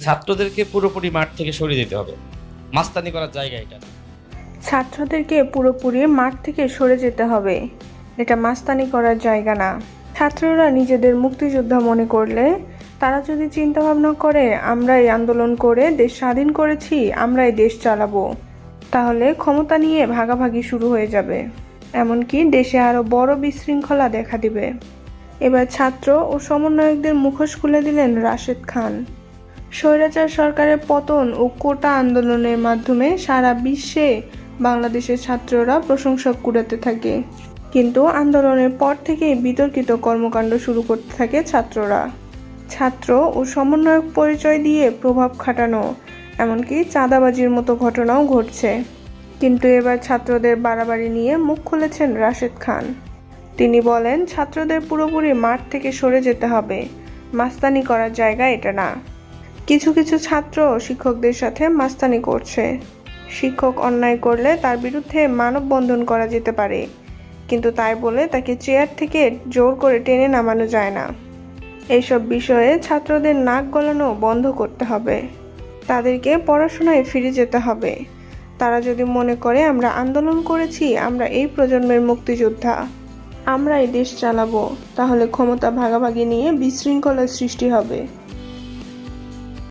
ছাত্রদেরকে পুরোপুরি মাঠ থেকে সরিয়ে দিতে হবে। মাস্তানি করার জায়গা এটা। ছাত্রদেরকে পুরোপুরি মাঠ থেকে সরে যেতে হবে। এটা মাস্তানি করার জায়গা না। ছাত্ররা নিজেদের মুক্তিযোদ্ধা মনে করলে তারা যদি চিন্তা ভাবনা করে এই আন্দোলন করে, দেশ স্বাধীন করেছি, আমরাই দেশ চালাবো, তাহলে ক্ষমতা নিয়ে ভাগাভাগি শুরু হয়ে যাবে। এমনকি দেশে আরও বড় বিশৃঙ্খলা দেখা দিবে। এবার ছাত্র ও সমন্বয়কদের মুখোশ খুলে দিলেন রাশেদ খান। স্বৈরাচার সরকারের পতন ও কোটা আন্দোলনের মাধ্যমে সারা বিশ্বে বাংলাদেশের ছাত্ররা প্রশংসা কুড়াতে থাকে। কিন্তু আন্দোলনের পর থেকেই বিতর্কিত কর্মকাণ্ড শুরু করতে থাকে ছাত্ররা। ছাত্র ও সমন্বয়ক পরিচয় দিয়ে প্রভাব খাটানো, এমনকি চাঁদাবাজির মতো ঘটনাও ঘটছে। কিন্তু এবার ছাত্রদের বাড়াবাড়ি নিয়ে মুখ খুলেছেন রাশেদ খান। তিনি বলেন, ছাত্রদের পুরোপুরি মাঠ থেকে সরে যেতে হবে। মাস্তানি করার জায়গা এটা না। কিছু কিছু ছাত্র শিক্ষকদের সাথে মাস্তানি করছে। শিক্ষক অন্যায় করলে তার বিরুদ্ধে মানববন্ধন করা যেতে পারে, কিন্তু তাই বলে তাকে চেয়ার থেকে জোর করে টেনে নামানো যায় না। এইসব বিষয়ে ছাত্রদের নাক গলানো বন্ধ করতে হবে। তাদেরকে পড়াশোনায় ফিরে যেতে হবে। তারা যদি মনে করে, আমরা আন্দোলন করেছি, আমরা এই প্রজন্মের মুক্তিযোদ্ধা। আমরা এই দেশ চালাবো। তাহলে ক্ষমতা ভাগাভাগি নিয়ে বিশৃঙ্খলার সৃষ্টি হবে।